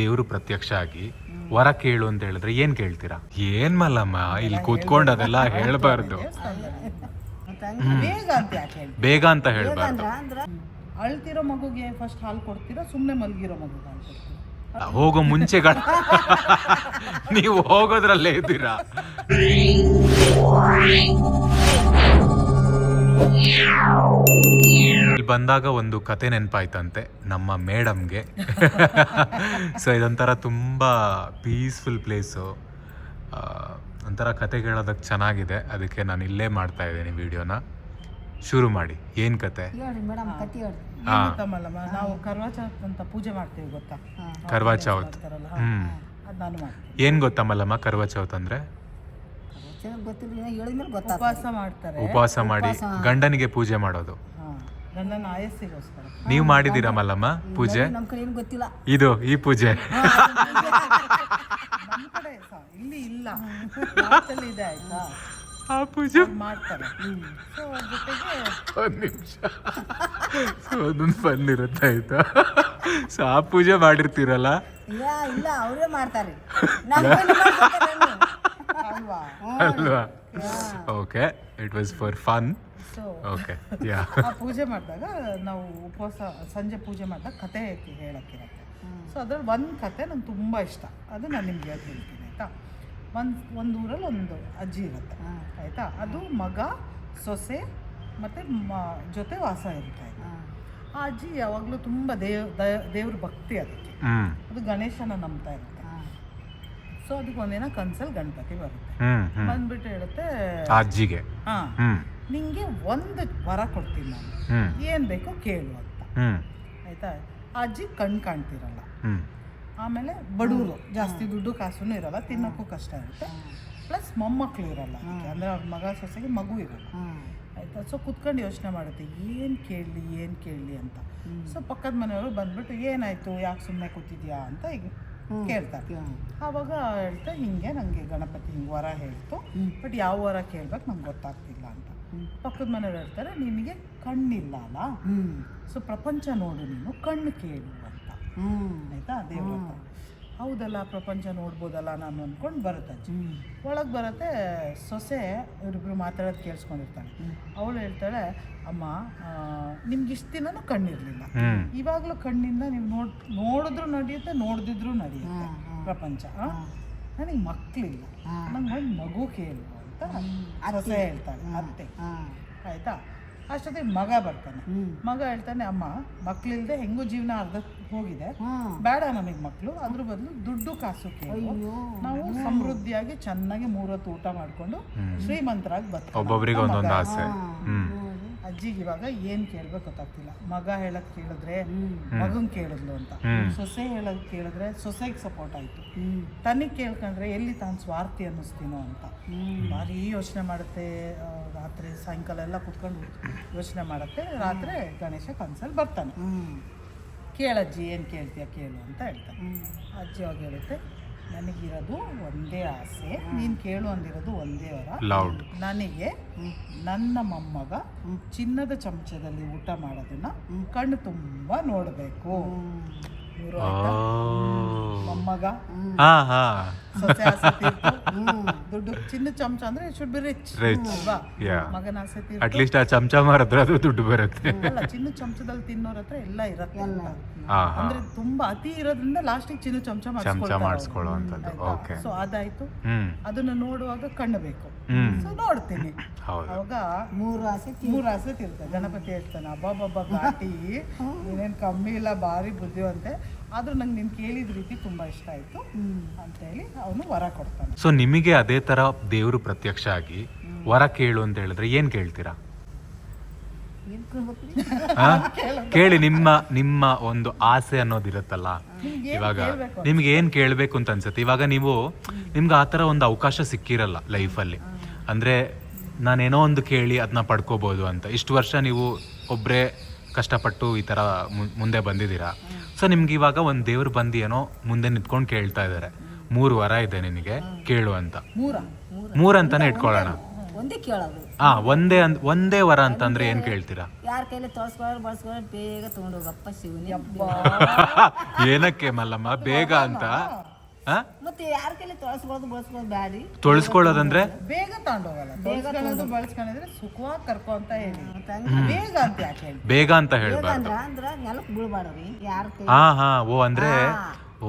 ದೇವರು ಪ್ರತ್ಯಕ್ಷ ಆಗಿ ವರ ಕೇಳು ಅಂತ ಹೇಳಿದ್ರೆ ಏನ್ ಕೇಳ್ತೀರಾ? ಏನ್ ಮಲ್ಲಮ್ಮ ಇಲ್ಲಿ ಕೂತ್ಕೊಂಡು ಅದೆಲ್ಲ ಹೇಳ್ಬಾರ್ದು. ಬೇಗ ಅಂತ ಯಾಕೆ ಹೇಳಿ ಬೇಗ ಅಂತ ಹೇಳ್ಬಾರ್ದು. ಅಳ್ತಿರೋ ಮಗುಗೆ ಫಸ್ಟ್ ಹಾಲು ಕೊಡ್ತೀರಾ ಸುಮ್ಮನೆ ಮಲಗಿರೋ ಮಗುಗೆ ಹಾಲು ಹೋಗೋ ಮುಂಚೆಗಳ ನೀವು ಹೋಗೋದ್ರಲ್ಲೇ ಇದ್ದೀರಾ? ಬಂದಾಗ ಒಂದು ಕತೆ ನೆನಪಾಯ್ತಂತೆ ನಮ್ಮ ಮೇಡಮ್ಗೆ. ಸೊ ಇದೊಂಥರ ತುಂಬ ಪೀಸ್ಫುಲ್ ಪ್ಲೇಸು ಒಂಥರ ಕತೆ ಕೇಳೋದಕ್ಕೆ ಚೆನ್ನಾಗಿದೆ. ಅದಕ್ಕೆ ನಾನು ಇಲ್ಲೇ ಮಾಡ್ತಾ ಇದ್ದೀನಿ ವಿಡಿಯೋನ. ಶುರು ಮಾಡಿ. ಏನು ಕತೆ. ಗೊತ್ತಮ್ಮಲ್ಲಮ್ಮ ನಾವು ಕರ್ವಾ ಚೌತ್ ಅಂತ ಪೂಜೆ ಮಾಡ್ತೀವಿ ಗೊತ್ತಾ? ಕರ್ವಾ ಚೌತ್ ಮಾಡ್ತಾರಲ್ಲ ಹ್ಮ್. ಅದು ನಾನು ಮಾಡ್ತೀನಿ. ಏನ್ ಗೊತ್ತಾ ಮಲ್ಲಮ್ಮ ಕರ್ವಾ ಚೌತ್ ಅಂದ್ರೆ ಉಪವಾಸ ಮಾಡ್ತಾರೆ. ಉಪವಾಸ ಮಾಡಿ ಗಂಡನಿಗೆ ಪೂಜೆ ಮಾಡೋದು. ಆಯಸ್ಸಿಗೋಸ್ಕರ. ನೀವು ಮಾಡಿದ್ದೀರಾ ಮಲ್ಲಮ್ಮ ಪೂಜೆ? ನಮ್ಮ ಕಡೆ ಏನು ಗೊತ್ತಿಲ್ಲ. ಇದು ಈ ಪೂಜೆ. ನಮ್ಮ ಕಡೆ ಸ- ಇಲ್ಲಿ ಇಲ್ಲ. ನಾರ್ತಲ್ಲಿ ಇದೆ ಆಯ್ತಾ? ಆ ಪೂಜೆ? ಮಾಡ್ತಾರೆ. ಸೊ ಜೊತೆಗೆ ಒಂದ್ ನಿಮಿಷ. ಒಂದೊಂದು ಫನ್ ಇರುತ್ತೆ ಆಯ್ತಾ? ಸೊ ಆ ಪೂಜೆ ಮಾಡಿರ್ತೀರಲ್ಲ? ಇಲ್ಲ ಇಲ್ಲ ಅವರೇ ಮಾಡ್ತಾರೆ. ನಮ್ಮ ಕೈಲಿ ಮಾಡ್ಕೊತಾರೆ ಏನು? ಅಲ್ವಾ? ಅಲ್ವಾ? Okay it was for fun so okay yeah ಆ ಪೂಜೆ ಮಾಡಿದಾಗ ನಾವು ಉಪವಾಸ ಸಂಜೆ ಪೂಜೆ ಮಾಡಿದಾಗ ಕತೆ ಹೇಳಕ್ಕಿರತ್ತೆ. ಸೊ ಅದ್ರಲ್ಲಿ ಒಂದು ಕತೆ ನಂಗೆ ತುಂಬ ಇಷ್ಟ. ಅದು ನಾನು ನಿಮ್ಗೆ ಹೇಳ್ತೀನಿ ಆಯಿತಾ? ಒಂದು ಒಂದು ಊರಲ್ಲಿ ಒಂದು ಅಜ್ಜಿ ಇರುತ್ತೆ ಆಯಿತಾ? ಅದು ಮಗ ಸೊಸೆ ಮತ್ತು ಮ ಜೊತೆ ವಾಸ ಇರುತ್ತೆ? ಆ ಅಜ್ಜಿ ಯಾವಾಗಲೂ ತುಂಬ ದೇವ್ ದೇವ್ರ ಭಕ್ತಿ ಅದಕ್ಕೆ. ಅದು ಗಣೇಶನ ನಂಬ್ತಾ ಇರುತ್ತೆ. ಸೊ ಅದಕ್ಕೆ ಒಂದಿನ ಕನ್ಸಲ್ಲಿ ಗಣಪತಿ ಬರುತ್ತೆ. ಬಂದ್ಬಿಟ್ಟು ಹೇಳುತ್ತೆ ಅಜ್ಜಿಗೆ. ಹಾಂ. ಹ್ಮ್ ನಿಂಗೆ ಒಂದು ವರ ಕೊಡ್ತೀನಿ ನಾನು. ಏನು ಬೇಕೋ ಕೇಳು ಅಂತ. ಹ್ಮ್. ಆಯ್ತಾ? ಅಜ್ಜಿ ಕಣ್ ಕಾಣ್ತಿರಲ್ಲ. ಆಮೇಲೆ ಬಡವರು ಜಾಸ್ತಿ ದುಡ್ಡು ಕಾಸು ಇರಲ್ಲ ತಿನ್ನೋಕ್ಕೂ ಕಷ್ಟ ಇರುತ್ತೆ. ಪ್ಲಸ್ ಮೊಮ್ಮಕ್ಕಳು ಇರಲ್ಲ ಅಂದ್ರೆ ಅಂದರೆ ಅವ್ರ ಮಗ ಸೊಸೆಗೆ ಮಗು ಇರಲ್ಲ. ಆಯ್ತಾ? ಸೊ ಕುತ್ಕೊಂಡು ಯೋಚನೆ ಮಾಡುತ್ತೆ ಏನು ಕೇಳಲಿ ಏನು ಕೇಳಲಿ ಅಂತ. ಸೊ ಪಕ್ಕದ ಮನೆಯವರು ಬಂದ್ಬಿಟ್ಟು ಏನಾಯ್ತು? ಯಾಕೆ ಸುಮ್ಮನೆ ಕೂತಿದ್ಯಾ? ಅಂತ ಈಗ ಕೇಳ್ತಾರೆ. ಆವಾಗ ಹೇಳ್ತಾ ಹಿಂಗೆ ನನಗೆ ಗಣಪತಿ ಹಿಂಗೆ ವರ ಹೇಳ್ತು. ಬಟ್ ಯಾವ ವರ ಕೇಳ್ಬೇಕು ನಂಗೆ ಗೊತ್ತಾಗ್ತಿಲ್ಲ ಅಂತ. ಪಕ್ಕದ ಮನೆಯವ್ರು ಹೇಳ್ತಾರೆ ನಿನಗೆ ಕಣ್ಣಿಲ್ಲ ಅಲ್ಲ? ಸೊ ಪ್ರಪಂಚ ನೋಡು ನೀನು ಕಣ್ಣು ಕೇಳು ಅಂತ. ಆಯ್ತಾ? ಅದೇ. ಹೌದಲ್ಲ ಪ್ರಪಂಚ ನೋಡ್ಬೋದಲ್ಲ ನಾನು ಅಂದ್ಕೊಂಡು ಬರುತ್ತೆ ಅಜ್ಜಿ. ಒಳಗೆ ಬರುತ್ತೆ ಸೊಸೆ ಇವರಿಬ್ರು ಮಾತಾಡೋದು ಕೇಳಿಸ್ಕೊಂಡಿರ್ತಾಳೆ. ಅವಳು ಹೇಳ್ತಾಳೆ ಅಮ್ಮ ನಿಮ್ಗೆ ಇಷ್ಟು ದಿನನೂ ಕಣ್ಣಿರಲಿಲ್ಲ. ಇವಾಗಲೂ ಕಣ್ಣಿಂದ ನೀವು ನೋಡ್ ನೋಡಿದ್ರು ನಡೆಯುತ್ತೆ ನೋಡಿದ್ರು ನಡೆಯುತ್ತೆ ಪ್ರಪಂಚ ನನಗೆ ಮಕ್ಕಳಿಲ್ಲ ನಂಗೆ ಒಂದು ಮಗು ಕೇಳು. ಅಂತ ಸೊಸೆ ಹೇಳ್ತಾಳೆ ಅತ್ತೆ. ಆಯ್ತಾ? ಅಷ್ಟೊತ್ತಿಗೆ ಮಗ ಬರ್ತಾನೆ. ಮಗ ಹೇಳ್ತಾನೆ ಅಮ್ಮ ಮಕ್ಳಿಲ್ದೆ ಹೆಂಗೂ ಜೀವನ ಅರ್ಧ ಹೋಗಿದೆ. ಬೇಡ ನಮಗೆ ಮಕ್ಕಳು ಅದ್ರ ಬದಲು ದುಡ್ಡು ಕಾಸು ಕೇಳು. ನಾವು ಸಮೃದ್ಧಿಯಾಗಿ ಚೆನ್ನಾಗಿ ಮೂರತ್ತು ಊಟ ಮಾಡ್ಕೊಂಡು ಶ್ರೀಮಂತರಾಗಿ ಬರ್ತೀವಿ ಒಂದೊಂದು ಆಸೆ. ಅಜ್ಜಿಗೆ ಇವಾಗ ಏನ್ ಕೇಳ್ಬೇಕು ಗೊತ್ತಾಗ್ತಿಲ್ಲ. ಮಗ ಹೇಳಕ್ ಕೇಳಿದ್ರೆ ಮಗನ್ ಕೇಳಿದ್ಲು ಅಂತ. ಸೊಸೆ ಹೇಳಕ್ ಕೇಳಿದ್ರೆ ಸೊಸೆಗೆ ಸಪೋರ್ಟ್ ಆಯ್ತು. ತನಿಗೆ ಕೇಳ್ಕೊಂಡ್ರೆ ಎಲ್ಲಿ ತಾನು ಸ್ವಾರ್ಥಿ ಅನ್ನಿಸ್ತೀನೋ ಅಂತ. ಭಾರಿ ಯೋಚನೆ ಮಾಡುತ್ತೆ ರಾತ್ರಿ ಸಾಯಂಕಾಲ ಎಲ್ಲ ಕುತ್ಕೊಂಡು ಯೋಚನೆ ಮಾಡುತ್ತೆ. ರಾತ್ರಿ ಗಣೇಶ ಕನ್ಸಲ್ಲಿ ಬರ್ತಾನೆ. ಕೇಳಜ್ಜಿ ಏನು ಕೇಳ್ತೀಯ ಕೇಳು ಅಂತ ಹೇಳ್ತಾನೆ. ಅಜ್ಜಿ ಅವಾಗ ಹೇಳುತ್ತೆ ನನಗಿರೋದು ಒಂದೇ ಆಸೆ. ನೀನು ಕೇಳು ಅಂದಿರೋದು ಒಂದೇ ವರ. ಲೌಡ್. ನನಗೆ ನನ್ನ ಮೊಮ್ಮಗ ಚಿನ್ನದ ಚಮಚದಲ್ಲಿ ಊಟ ಮಾಡೋದನ್ನ ಕಣ್ಣು ತುಂಬ ನೋಡಬೇಕು? ಮೊಮ್ಮಗ. ದುಡ್ಡು ಚಿನ್ನ ಚಮಚ ಅಂದ್ರೆ ಶುಡ್ ಬಿ ರಿಚ್ Rich. ಅಲ್ವಾ Yeah. ಮಗನ ಆಸೆ ತೀರ್ತು. ಅಟ್ಲೀಸ್ಟ್ ಆ ಚಮಚ ಮಾರಿದ್ರೆ ಅದು ದುಡ್ಡು ಬರುತ್ತೆ. ಅಲ್ಲ ಚಿನ್ನ ಚಮಚದಲ್ಲಿ ತಿನ್ನೋರ ಹತ್ರ ಎಲ್ಲ ಇರತ್ತೆ ಅಂತ. ಹಾ ಹಾ ಅಂದ್ರೆ ತುಂಬಾ ಅತಿ ಇರೋದ್ರಿಂದ ಲಾಸ್ಟಿಗೆ ಚಿನ್ನ ಚಮಚ ಚಮಚ ಮಾಡಿಸ್ಕೊಳ್ಳುವಂಥದ್ದು. Okay so ಅದಾಯ್ತು. ಹ್ಮ್. ಅದನ್ನ ನೋಡುವಾಗ ಕಣ್ಣಬೇಕು ಹ್ಮ್. ಸೊ ನೋಡ್ತೀನಿ. ಹೌದು. ಅವಾಗ ಮೂರು ಆಸೆ ಮೂರು ಆಸೆ ತಿರ್ತಾರೆ ಗಣಪತಿ ಹೇಳ್ತಾನೆ ಅಬ್ಬಬ್ಬಬ್ಬ ಘಾಟಿ. ನೀನೇನು ಕಮ್ಮಿ ಇಲ್ಲ ಭಾರಿ ಬುದ್ಧಿವಂತೆ. ಆದ್ರೂ ನಂಗೆ ನೀನು ಕೇಳಿದ ರೀತಿ ತುಂಬಾ ಇಷ್ಟ ಆಯ್ತು ಅಂತೇಳಿ ಅವನು ವರ ಕೊಡ್ತಾನೆ. ಸೊ ನಿಮಗೆ ಅದೇ ತರ ದೇವರು ಪ್ರತ್ಯಕ್ಷ ಆಗಿ ವರ ಕೇಳು ಅಂತ ಹೇಳಿದ್ರೆ ಏನ್ ಕೇಳ್ತೀರಾ? ಆ? ಕೇಳಿ ನಿಮ್ಮ ನಿಮ್ಮ ಒಂದು ಆಸೆ ಅನ್ನೋದಿರುತ್ತಲ್ಲ ಇವಾಗ ನಿಮ್ಗೆ ಏನ್ ಕೇಳ್ಬೇಕು ಅಂತ ಅನ್ಸುತ್ತೆ? ಇವಾಗ ನೀವು ನಿಮ್ಗೆ ಆ ಥರ ಒಂದು ಅವಕಾಶ ಸಿಕ್ಕಿರಲ್ಲ ಲೈಫಲ್ಲಿ. ಅಂದ್ರೆ ನಾನೇನೋ ಒಂದು ಕೇಳಿ ಅದನ್ನ ಪಡ್ಕೋಬಹುದು ಅಂತ. ಇಷ್ಟು ವರ್ಷ ನೀವು ಒಬ್ಬರೇ ಕಷ್ಟಪಟ್ಟು ಈ ಥರ ಮು- ಮುಂದೆ ಬಂದಿದ್ದೀರಾ? ಸೊ ನಿಮ್ಗೆ ಇವಾಗ ಒಂದು ದೇವ್ರು ಬಂದು ಏನೋ ಮುಂದೆ ನಿಂತ್ಕೊಂಡು ಕೇಳ್ತಾ ಇದ್ದಾರೆ ಮೂರು ವರ ಇದೆ ನಿನಗೆ ಕೇಳು ಅಂತ. ಮೂರ ಅಂತಾನೆ ಇಟ್ಕೊಳ್ಳೋಣ. ಒಂದೇ ಕೇಳೋದು. ಹಾ ಒಂದೇ ಅಂದ್ ಒಂದೇ ವರ ಅಂತಂದ್ರೆ ಏನ್ ಕೇಳ್ತೀರಾ? ಯಾರ ಕೈಲಿ ಬಳಸ್ಕೊಳ್ಳೋರು ಬೇಗ ತಗೊಂಡೋಗಪ್ಪ ಶಿವನಿ. ಏನಕ್ಕೆ ಮಲ್ಲಮ್ಮ? ಬೇಗ ಅಂತ. ಮತ್ತೆ ಯಾರ ಕೈಲಿ ತೊಳಸ್ಕೊಳ್ಳೋದು ಬಳಸ್ಕೊಳ್ಳೋದು ಬ್ಯಾಡಿ? ತೊಳ್ಸ್ಕೊಳ್ಳೋದಂದ್ರೆ? ಬೇಗ ತಗೊಂಡೋಗಲ್ಲ ಬಳಸ್ಕೊಳ್ಳೋದು ಬಳಸ್ಕೊಂಡಿದ್ರೆ ಸುಖವಾಗಿ ಕರ್ಕೊ ಅಂತ ಹೇಳಿ. ಬೇಗ ಅಂತ ಯಾಕೆ ಹೇಳಿ ಬೇಗ ಅಂತ ಹೇಳ್ಬಾರ್ದು. ಅಂದ್ರ ಯಾರ ಹಾ ಹಾ. ಓ ಅಂದ್ರೆ ಓ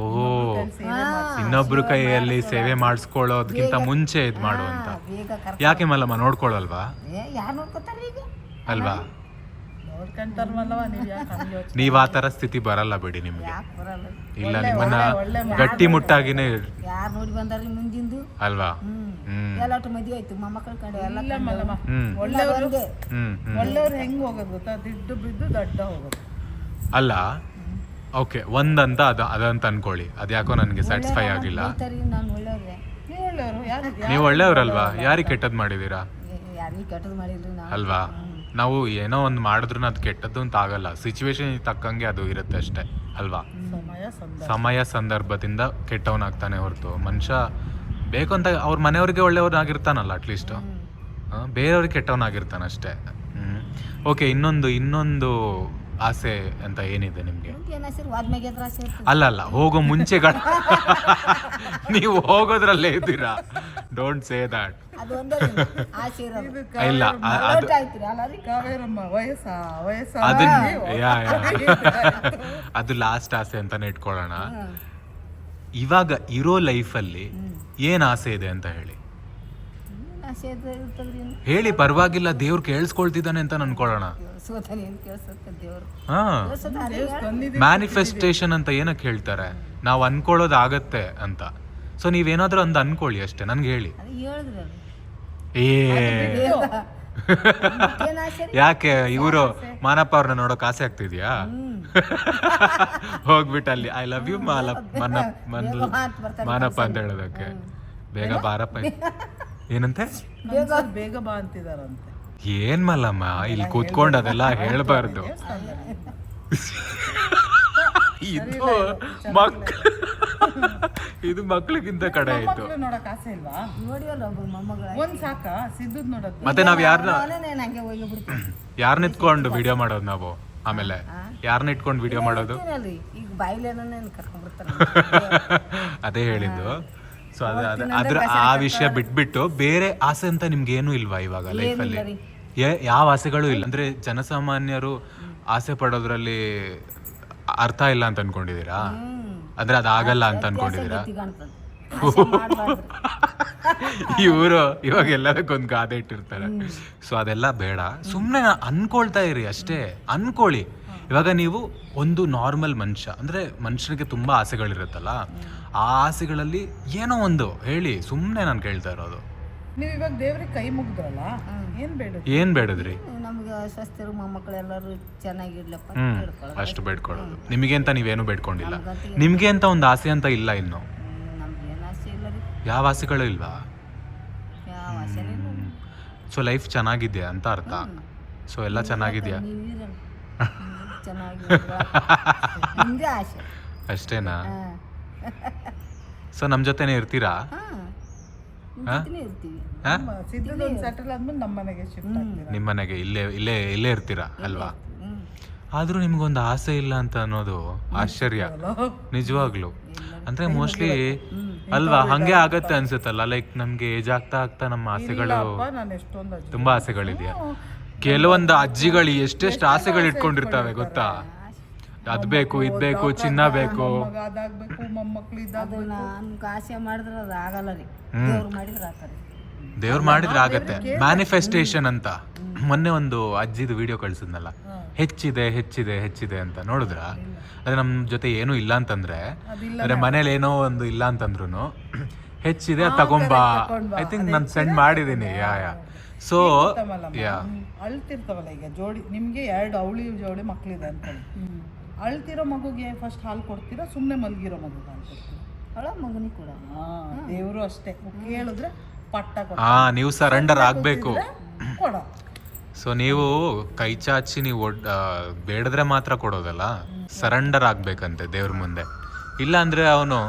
ಇನ್ನೊಬ್ರು ಕೈಯಲ್ಲಿ ಸೇವೆ ಮಾಡಿಸ್ಕೊಳ್ಳೋದ್ಕಿಂತ ಮುಂಚೆ ಇದ್ ಮಾಡು ಅಂತ ಯಾಕೆ ಮಲ್ಲಮ್ಮ ನೋಡ್ಕೊಳ್ಳಲ್ವಾ ಏ ಯಾರು ನೋಡ್ಕೊತಾರ ಈಗ ಅಲ್ವಾ ನೀವು ಆ ತರ ಸ್ಥಿತಿ ಬರಲ್ಲ ಬಿಡಿ ನಿಮ್ಗೆ. ಇಲ್ಲ ನಿಮ್ಮನ್ನ ಗಟ್ಟಿ ಮುಟ್ಟಾಗಿನೇ ಇರ್- ಯಾರು ನೋಡಿ ಬಂದಾರ್ರಿ ಮುಂದಿಂದು? ಅಲ್ವಾ? ಮದುವೆ ಆಯ್ತು ಮೊಮ್ಮಕ್ಕಳ ಕಂಡು ಎಲ್ಲ ಮಲ್ಲಮ್ಮ. ಹ್ಮ್. ಒಳ್ಳೆಯವರು? ಒಂದೇ ಹ್ಮ್ ಹ್ಮ್. ಒಳ್ಳೆಯವ್ರು ಹೆಂಗ್ ಹೋಗೋದು ಗೊತ್ತಾ? ದಿಡ್ಡು ಬಿದ್ದು ದಡ್ಡ ಹೋಗೋದು. ಅಲ್ಲ ಓಕೆ ಒಂದಂತ ಅದ ಅದಂತ ಅನ್ಕೊಳ್ಳಿ. ಅದ್ಯಾಕೋ ನನಗೆ ಸ್ಯಾಟಿಸ್ಫೈ ಆಗಿಲ್ಲ. ಬೈತಾರಿ ನಾನು ಒಳ್ಳೆಯವ್ರೆ. ನೀವು ಒಳ್ಳೆಯವ್ರಲ್ವಾ? ಯಾರಿಗೆ ಕೆಟ್ಟದ್ ಮಾಡಿದೀರಾ? ಯಾರಿಗೂ ಮಾಡಿಲ್ರಿ ಅಲ್ವಾ? ನಾವು ಏನೋ ಒಂದು ಮಾಡಿದ್ರು ಅದು ಕೆಟ್ಟದ್ದು ಅಂತ ಆಗಲ್ಲ. ಸಿಚುವೇಶನ್ ತಕ್ಕಂಗೆ ಅದು ಇರುತ್ತೆ ಅಷ್ಟೇ ಅಲ್ವಾ? ಸಮಯ ಸಂದರ್ಭ. ಸಮಯ ಸಂದರ್ಭದಿಂದ ಕೆಟ್ಟವನಾಗ್ತಾನೆ ಹೊರತು. ಮನುಷ್ಯ ಬೇಕು ಅಂತ ಅವ್ರ ಮನೆಯವ್ರಿಗೆ ಒಳ್ಳೆಯವ್ರಾಗಿರ್ತಾನಲ್ಲ ಅಟ್ಲೀಸ್ಟ್ ಬೇರೆಯವ್ರಿಗೆ ಕೆಟ್ಟವನಾಗಿರ್ತಾನೆ ಅಷ್ಟೇ ಓಕೆ ಇನ್ನೊಂದು ಇನ್ನೊಂದು ಆಸೆ ಅಂತ ಏನಿದೆ ನಿಮಗೆ? ಅಲ್ಲ ಅಲ್ಲ ಹೋಗೋ ಮುಂಚೆಗಳ ನೀವು ಹೋಗೋದ್ರಲ್ಲೇ ಇದ್ದೀರಾ? ಡೋಂಟ್ ಸೇ ದಾಟ್ ಇಲ್ಲ ಅದು ಅದು ಲಾಸ್ಟ್ ಆಸೆ ಅಂತಾನೆ ಇಟ್ಕೊಳ್ಳೋಣ. ಇವಾಗ ಇರೋ ಲೈಫಲ್ಲಿ ಏನ್ ಆಸೆ ಇದೆ ಅಂತ ಹೇಳಿ? ಹೇಳಿ ಪರವಾಗಿಲ್ಲ ದೇವ್ರು ಕೇಳಿಸ್ಕೊಳ್ತಿದ್ದಾನೆ ಅಂತ ಅನ್ಕೊಳ್ಳೋಣ ಸೋತಾನೆ ಏನು ಕೇಳಿಸುತ್ತೆ ದೇವ್ರು? ಹಾ. ಮ್ಯಾನಿಫೆಸ್ಟೇಷನ್ ಅಂತ ಏನಕ್ಕೆ ಹೇಳ್ತಾರೆ? ನಾವು ಅನ್ಕೊಳ್ಳೋದು ಆಗತ್ತೆ ಅಂತ. ಸೊ ನೀವೇನಾದ್ರೂ ಒಂದು ಅನ್ಕೊಳ್ಳಿ ಅಷ್ಟೇ ನನ್ಗೆ ಹೇಳಿ. ಅದು ಹೇಳಿದ್ರಿ ಅದು ಏ. ಏನು ಯಾಕೆ ಇವರು ಮಾನಪ್ಪ ಅವ್ರನ್ನ ನೋಡೋಕ್ ಆಸೆ ಆಗ್ತಿದ್ಯಾ? ಹೋಗ್ಬಿಟ್ಟು ಅಲ್ಲಿ ಐ ಲವ್ ಯು ಮಾಲಪ್ಪ ಮನ ಬೇಗ ಬರ್ತಾರೆ ಮಾನಪ್ಪ ಅಂತ ಹೇಳೋದಕ್ಕೆ. ಬೇಗ ಬಾರಪ್ಪ ಏನಂತೆ? ಮನ್ಸಲ್ಲಿ ಬೇಗ ಬಾ ಅಂತಿದಾರಂತೆ. ಏನ್ ಮಲ್ಲಮ್ಮ ಇಲ್ಲಿ ಕೂತ್ಕೊಂಡು ಅದೆಲ್ಲ ಹೇಳ್ಬಾರ್ದು. ಇದು ಮಕ್ ಇದು. ಮಕ್ಳಿಗಿಂತ ಕಡೆ ಆಯ್ತು. ನೋಡಕ್ ಆಸೆ ಇಲ್ವಾ? ನೋಡಿವಲ್ಲ ಒಬ್ಬ ಮೊಮ್ಮಗಳ ಒಂದ್ ಸಾಕ ಸಿದ್ದುದ್ ನೋಡೋದು. ಮತ್ತೆ ನಾವ್ ಯಾರನ್ನ ನಾನು ಹಂಗೆ ಹೋಗಿ ಬಿಡ್ತೀನಿ. ಯಾರನ್ನ ಇಟ್ಕೊಂಡು ವಿಡಿಯೋ ಮಾಡೋದು ನಾವು? ಆಮೇಲೆ ಯಾರನ್ನ ಇಟ್ಕೊಂಡು ವಿಡಿಯೋ ಮಾಡೋದು? ಇರ್ತೀನಲ್ರಿ ಈಗ ಬಾಯಿಲೇನ ಕರ್ಕೊಂಡ್ಬಿಡ್ತಾರೆ ಅದೇ ಹೇಳಿದ್ದು. ಸೊ ಅದ ಅದ- ಅದ್ರ ಆ ವಿಷಯ ಬಿಟ್ಬಿಟ್ಟು ಬೇರೆ ಆಸೆ ಅಂತ ನಿಮ್ಗೆ ಏನು ಇಲ್ವಾ ಇವಾಗ ಲೈಫಲ್ಲಿ ಅಲ್ಲಿ? ಯಾವ ಆಸೆಗಳು ಇಲ್ಲ. ಅಂದ್ರೆ ಜನಸಾಮಾನ್ಯರು ಆಸೆ ಪಡೋದ್ರಲ್ಲಿ ಅರ್ಥ ಇಲ್ಲ ಅಂತ ಅನ್ಕೊಂಡಿದೀರಾ ಅಂದ್ರೆ ಅದಾಗಲ್ಲ ಅಂತ ಅನ್ಕೊಂಡಿದೀರಾ. ಇವರು ಇವಾಗ ಎಲ್ಲದಕ್ಕೊಂದು ಗಾದೆ ಇಟ್ಟಿರ್ತಾರೆ. ಸೊ ಅದೆಲ್ಲ ಬೇಡ. ಸುಮ್ಮನೆ ಅನ್ಕೊಳ್ತಾ ಇರಿ ಅಷ್ಟೇ. ಅನ್ಕೊಳ್ಳಿ. ಇವಾಗ ನೀವು ಒಂದು ನಾರ್ಮಲ್ ಮನುಷ್ಯ. ಅಂದ್ರೆ ಮನುಷ್ಯನಿಗೆ ತುಂಬಾ ಆಸೆಗಳಿರುತ್ತಲ್ಲ? ಆ ಆಸೆಗಳಲ್ಲಿ ಏನೋ ಒಂದು ಹೇಳಿ ಸುಮ್ಮನೆ ನಾನು ಕೇಳ್ತಾ ಇರೋದು. ನೀವು ಇವಾಗ ದೇವ್ರಿಗೆ ಕೈ ಮುಗಿದ್ರಲ್ಲ? ಏನು ಬೇಡ ಏನು ಬೇಡದ್ರಿ? ನಮ್ಗೆ ಸ್ವಸ್ಥರು ಮೊಮ್ಮಕ್ಕಳೆಲ್ಲರೂ ಚೆನ್ನಾಗಿರ್ಲಪ್ಪ ಅಂತ ಹ್ಮ್ ಕೇಳ್ಕೊಳ್ಳೋದು. ಅಷ್ಟು ಬೇಡ್ಕೊಳ್ಳೋದು. ನಿಮಗೆ ಅಂತ ನೀವೇನು ಬೇಡ್ಕೊಂಡಿಲ್ಲ. ನಿಮಗೆ ಅಂತ ಒಂದು ಆಸೆ ಅಂತ ಇಲ್ಲ ಇನ್ನು. ಹ್ಮ್, ಆಸೆ ಇಲ್ಲ ರೀ. ಯಾವ ಆಸೆಗಳು ಇಲ್ವಾ? ಯಾವ ಆಸೆ ಇಲ್ಲ ರೀ. ಸೊ ಲೈಫ್ ಚೆನ್ನಾಗಿದೆಯಾ ಅಂತ ಅರ್ಥ. ಸೊ ಎಲ್ಲ ಚೆನ್ನಾಗಿದೆಯಾ? ನೀವು ಚೆನ್ನಾಗಿ ನಿಮ್ದೇ ಆಸೆ. ಅಷ್ಟೇನಾ? ಹಾ. ಸೊ ನಮ್ಮ ಜೊತೆನೇ ಇರ್ತೀರಾ? ನಮ್ಮ ಮನೆಗೆ ಶಿಫ್ಟ್ ಆಗ್ತೀರಾ ನಿಮ್ಮ ಮನೆಗೆ ಇಲ್ಲೇ ಇಲ್ಲೇ ಇಲ್ಲೇ ಇರ್ತೀರಾ? ಅಲ್ವಾ? ಆದ್ರೂ ನಿಮ್ಗೊಂದು ಆಸೆ ಇಲ್ಲ ಅಂತ ಅನ್ನೋದು ಆಶ್ಚರ್ಯ. ನಿಜವಾಗ್ಲು. ಅಂದ್ರೆ ಮೋಸ್ಟ್ಲಿ ಅಲ್ವಾ ಹಂಗೆ ಆಗತ್ತೆ ಅನ್ಸುತ್ತಲ್ಲ? ಲೈಕ್ ನಮ್ಗೆ ಏಜ್ ಆಗ್ತಾ ಆಗ್ತಾ ನಮ್ಮ ಆಸೆಗಳು ತುಂಬಾ ಆಸೆಗಳಿದೆಯಾ? ಕೆಲವೊಂದು ಅಜ್ಜಿಗಳು ಎಷ್ಟೆಷ್ಟು ಆಸೆಗಳು ಇಟ್ಕೊಂಡಿರ್ತಾವೆ ಗೊತ್ತಾ? ಅದ್ ಬೇಕು ಇದ್ ಬೇಕು ಚಿನ್ನ ಬೇಕು. ಮಗ ಅದಾಗ್ಬೇಕು ಮೊಮ್ಮಕ್ಳು ನಮ್ಗೆ ಆಸೆ ಮಾಡಿದ್ರೆ ಅದು ಆಗಲ್ಲ ರೀ. ದೇವ್ರು ಮಾಡಿದ್ರೆ ದೇವ್ರು ಮಾಡಿದ್ರೆ ಆಗತ್ತೆ. ಮ್ಯಾನಿಫೆಸ್ಟೇಷನ್ ಅಂತ. ಮೊನ್ನೆ ಒಂದು ಅಜ್ಜಿದು ವಿಡಿಯೋ ಕಳ್ಸಿದ್ನಲ್ಲ. ಹೆಚ್ಚಿದೆ ಹೆಚ್ಚಿದೆ ಹೆಚ್ಚಿದೆ ಅಂತ ನೋಡಿದ್ರ? ಅದೇ ನಮ್ಮ ಜೊತೆ ಏನೂ ಇಲ್ಲ ಅಂತಂದ್ರೆ ಅಂದ್ರೆ ಮನೇಲಿ ಏನೋ ಒಂದು ಇಲ್ಲ ಅಂತಂದ್ರು ಹೆಚ್ಚಿದೆ ಅದ್ ತಗೊಂಬಾ. ಐ ಥಿಂಕ್ ನಾನು ಸೆಂಡ್ ಮಾಡಿದೀನಿ. Yeah yeah. ಸೊ ಅಳ್ತಿರ್ತಾವಲ್ಲ ಈಗ ಜೋಡಿ. ನಿಮ್ಗೆ ಎರಡು ಅವಳಿ ಜೋಡಿ ಮಕ್ಳಿದೆ ಅನ್ಕೊಳ್ಳಿ ಅಳ್ತಿರೋ ಮಗುಗೆ ಫಸ್ಟ್ ಹಾಲು ಕೊಡ್ತೀರಾ? ಸುಮ್ಮನೆ ಮಲಗಿರೋ ಮಗುಗೆ ಹಾಲು ಕೊಡ್ತೀರಾ? ಅಳ ಮಗನಿಗೆ ಕೂಡ. ಹಾ ದೇವರು ಅಷ್ಟೇ. ಕೇಳಿದ್ರೆ ಪಟ್ಟ ಹಾ ನೀವು ಸರೆಂಡರ್ ಆಗಬೇಕು. ಕೊಡ. ಸೊ ನೀವು ಕೈ ಚಾಚಿ ನೀವು ಒಡ್ ಬೇಡದ್ರೆ ಮಾತ್ರ ಕೊಡೋದಲ್ಲ? ಸರೆಂಡರ್ ಆಗ್ಬೇಕಂತೆ ದೇವ್ರ ಮುಂದೆ. ಇಲ್ಲ ಅಂದ್ರೆ ಅವನು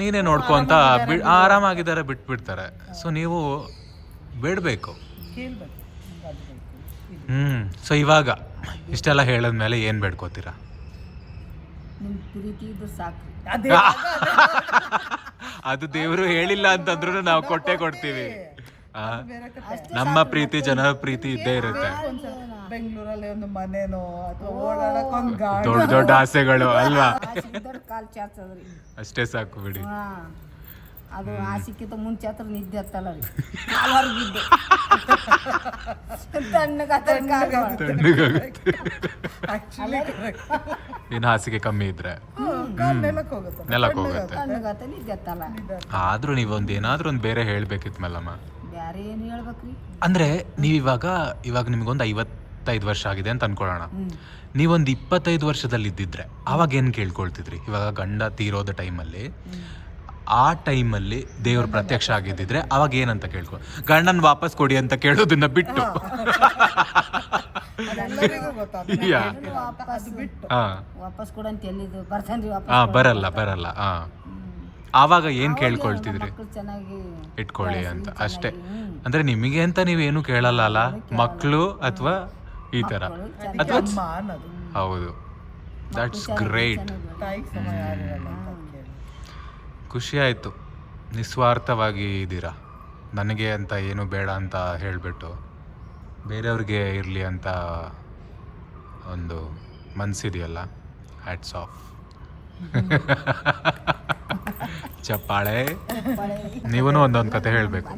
ನೀನೇ ನೋಡ್ಕೊ ಅಂತ ಬಿ ಆರಾಮಾಗಿದ್ದಾರೆ ಬಿಟ್ಬಿಡ್ತಾರೆ. ಸೊ ನೀವು ಬೇಡಬೇಕು. ಹ್ಞೂ ಸೊ ಇವಾಗ ಇಷ್ಟೆಲ್ಲ ಹೇಳಿದ್ಮೇಲೆ ಏನು ಬೇಡ್ಕೋತೀರಾ? ನಿಮ್ಮ ಪ್ರೀತಿ ಇದ್ರೆ ಸಾಕು. ಅದೇ ಅದು ದೇವರು ಹೇಳಿಲ್ಲ ಅಂತಂದ್ರೂ ನಾವು ಕೊಟ್ಟೆ ಕೊಡ್ತೀವಿ. ಆ, ನಮ್ಮ ಪ್ರೀತಿ ಜನರ ಪ್ರೀತಿ ಇದ್ದೇ ಇರುತ್ತೆ. ಬೆಂಗಳೂರಲ್ಲಿ ಒಂದು ಮನೆನೋ ಅಥವಾ ಓಡಾಡಕ್ ಒಂದು ಗಾಡಿ ದೊಡ್ಡ ದೊಡ್ಡ ಆಸೆಗಳು ಅಲ್ವಾ? ಕಾಲು ಚಾಚದ್ರಿ. ಅಷ್ಟೇ ಸಾಕು ಬಿಡಿ. ಹಾ. ಅದು ಆಸಿಕ್ಕಿಂತ ಮುಂಚೆ ಹತ್ರ ನಿದ್ದೆ ಹತ್ತಲ್ಲ ರೀ ಕಾಲವ್ರಿಗೆ ಬಿದ್ದೆ. ತಣ್ಣಗೆ ಆಕ್ಚುಲಿ ಇನ್ನು ಹಾಸಿಗೆ ಕಮ್ಮಿ ಇದ್ರೆ. ನೆಲಕ್ಕೆ ಹೋಗುತ್ತೆ. ನೆಲಕ್ಕೆ ಹೋಗುತ್ತೆ. ತಣ್ಣಗತ್ತ ನಿದ್ದೆ ಹತ್ತಲ್ಲ ಆದ್ರೂ ನೀವು ಒಂದು ಏನಾದ್ರೂ ಒಂದು ಬೇರೆ ಹೇಳ್ಬೇಕಿತ್ತು ಮೇಲಮ್ಮ ಬ್ಯಾರೆ ಏನು ಹೇಳ್ಬೇಕ್ರಿ? ಅಂದ್ರೆ ನೀವು ಇವಾಗ ಇವಾಗ ನಿಮಗೊಂದು ಐವತ್ತೈದು ವರ್ಷ ಆಗಿದೆ ಅಂತ ಅನ್ಕೊಳ್ಳೋಣ. ನೀವೊಂದ್ ನೀವೊಂದು ಇಪ್ಪತ್ತೈದು ವರ್ಷದಲ್ಲಿ ಇದ್ದಿದ್ರೆ ಅವಾಗ ಏನು ಕೇಳ್ಕೊಳ್ತಿದ್ರಿ? ಇವಾಗ ಗಂಡ ತೀರೋದ ಟೈಮಲ್ಲಿ ಆ ಟೈಮಲ್ಲಿ ದೇವ್ರ ಪ್ರತ್ಯಕ್ಷ ಆಗಿದ್ದಿದ್ರೆ ಅವಾಗ ಏನಂತ ಕೇಳ್ಕೊ ಗಂಡನ್ ವಾಪಸ್ ಕೊಡಿ ಅಂತ ಕೇಳೋದನ್ನ ಬಿಟ್ಟು. ಹಾ. ಬರಲ್ಲ ಬರಲ್ಲ. ಹಾ. ಆವಾಗ ಏನ್ ಕೇಳ್ಕೊಳ್ತಿದ್ರಿ? ಚೆನ್ನಾಗಿ ಇಟ್ಕೊಳ್ಳಿ ಅಂತ ಅಷ್ಟೇ. ಅಂದ್ರೆ ನಿಮಗೆ ಅಂತ ನೀವೇನು ಕೇಳಲ್ಲ. ಅಲ್ಲ ಮಕ್ಕಳು ಅಥವಾ ಈ ತರ? ಅಥವಾ ಹೌದು. ದಟ್ಸ್ ಗ್ರೇಟ್ ತಾಯಿಗೆ ಸಮಯ ಯಾರಿರಲ್ಲ ಅಂತ ಅದ್ ಕೇಳಿ ಖುಷಿ ಆಯ್ತು ನಿಸ್ವಾರ್ಥವಾಗಿ ಇದ್ದೀರಾ? ನನಗೆ ಅಂತ ಏನು ಬೇಡ ಅಂತ ಹೇಳಿಬಿಟ್ಟು ಬೇರೆಯವ್ರಿಗೆ ಇರಲಿ ಅಂತ ಒಂದು ಮನಸ್ಸಿದೆಯಲ್ಲ ಹ್ಯಾಟ್ಸ್ ಆಫ್ ಚಪ್ಪಾಳೆ. ನೀವೂ ಒಂದೊಂದು ಕತೆ ಹೇಳಬೇಕು.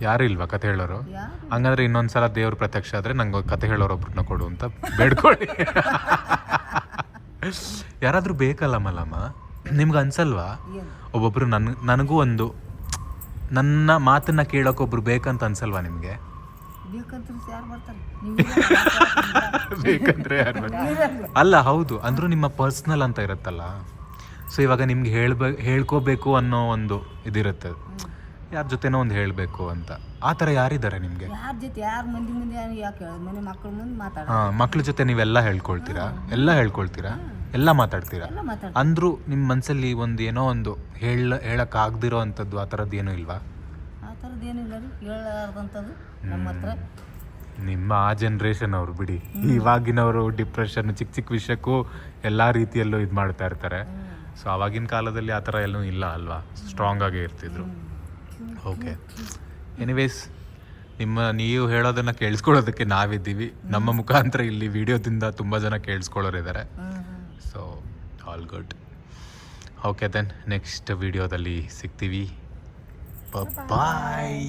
ಯಾರು ಇಲ್ವಾ ಕತೆ ಹೇಳೋರು? ಹಂಗಂದ್ರೆ ಹಂಗಂದ್ರೆ ಇನ್ನೊಂದ್ಸಲ ದೇವ್ರ ಪ್ರತ್ಯಕ್ಷ ಆದ್ರೆ ನಂಗೆ ಕತೆ ಹೇಳೋರು ಒಬ್ಬರನ್ನ ಕೊಡು ಅಂತ ಬೇಡ್ಕೊಳ್ಳಿ. ಯಾರಾದರೂ ಬೇಕಲ್ಲ ಮಲ್ಲಮ್ಮ? ನಿಮ್ಗೆ ಅನ್ಸಲ್ವಾ? ಒಬ್ಬೊಬ್ಬರು ಒಬ್ಬೊಬ್ರು ನನ್ ನನಗೂ ಒಂದು ನನ್ನ ಮಾತನ್ನ ಕೇಳೋಕೊಬ್ರು ಬೇಕಂತ ಅನ್ಸಲ್ವಾ ನಿಮಗೆ? ಬೇಕಂದ್ರೆ ಯಾರು ಬರ್ತಾರೆ? ಅಲ್ಲ ಹೌದು. ಅಂದ್ರೂ ನಿಮ್ಮ ಪರ್ಸ್ನಲ್ ಅಂತ ಇರುತ್ತಲ್ಲ. ಸೊ ಇವಾಗ ನಿಮ್ಗೆ ಹೇಳ್ಬೇ ಹೇಳ್ಕೋಬೇಕು ಅನ್ನೋ ಒಂದು ಇದಿರುತ್ತೆ. ಯಾರ ಜೊತೆನೋ ಒಂದು ಹೇಳಬೇಕು ಅಂತ. ಆ ಥರ ಯಾರಿದ್ದಾರೆ ನಿಮಗೆ? ಯಾರ ಜೊತೆ ಯಾರ ಮಂದಿ ಮುಂದೆ ಯಾಕೆ ಹೇಳೋದು? ಮನೆ ಮಕ್ಕಳ ಮುಂದೆ ಮಾತಾಡ ಹಾಂ ಮಕ್ಳ ಜೊತೆ ನೀವೆಲ್ಲ ಹೇಳ್ಕೊಳ್ತೀರಾ? ಎಲ್ಲ ಹೇಳ್ಕೊಳ್ತೀರಾ? ಎಲ್ಲ ಮಾತಾಡ್ತೀರಾ? ಎಲ್ಲ ಮಾತಾಡ ಅಂದ್ರೂ ನಿಮ್ಮ ಮನಸ್ಸಲ್ಲಿ ಒಂದು ಏನೋ ಒಂದು ಹೇಳ ಹೇಳಕ್ ಆಗ್ದಿರೋ ಅಂಥದ್ದು ಆ ಥರದ್ದು ಏನೂ ಇಲ್ವಾ? ಆ ಥರದ್ದು ಏನಿಲ್ಲ ರೀ. ಹೇಳಾರ್ದಂಥದ್ದು ನಮ್ಮ ಹತ್ರ. ನಿಮ್ಮ ಆ ಜನ್ರೇಷನ್ ಅವರು ಬಿಡಿ. ಇವಾಗಿನವರು ಡಿಪ್ರೆಷನ್ ಚಿಕ್ಕ ಚಿಕ್ಕ ವಿಷಯಕ್ಕೂ ಎಲ್ಲ ರೀತಿಯಲ್ಲೂ ಇದು ಮಾಡ್ತಾ ಇರ್ತಾರೆ. ಸೊ ಆವಾಗಿನ ಕಾಲದಲ್ಲಿ ಆ ಥರ ಎಲ್ಲೂ ಇಲ್ಲ ಅಲ್ವಾ? ಸ್ಟ್ರಾಂಗ್ ಆಗಿ ಇರ್ತಿದ್ರು. ಓಕೆ ಎನಿವೇಸ್ ನಿಮ್ಮ ನೀವು ಹೇಳೋದನ್ನ ಕೇಳಿಸ್ಕೊಳ್ಳೋದಕ್ಕೆ ನಾವಿದ್ದೀವಿ. ನಮ್ಮ ಮುಖಾಂತರ ಇಲ್ಲಿ ವಿಡಿಯೋದಿಂದ ತುಂಬ ಜನ ಕೇಳಿಸ್ಕೊಳ್ಳೋರಿದ್ದಾರೆ. So all good okay then next ವಿಡಿಯೋದಲ್ಲಿ ಸಿಗ್ತೀವಿ. ಬಾಯ್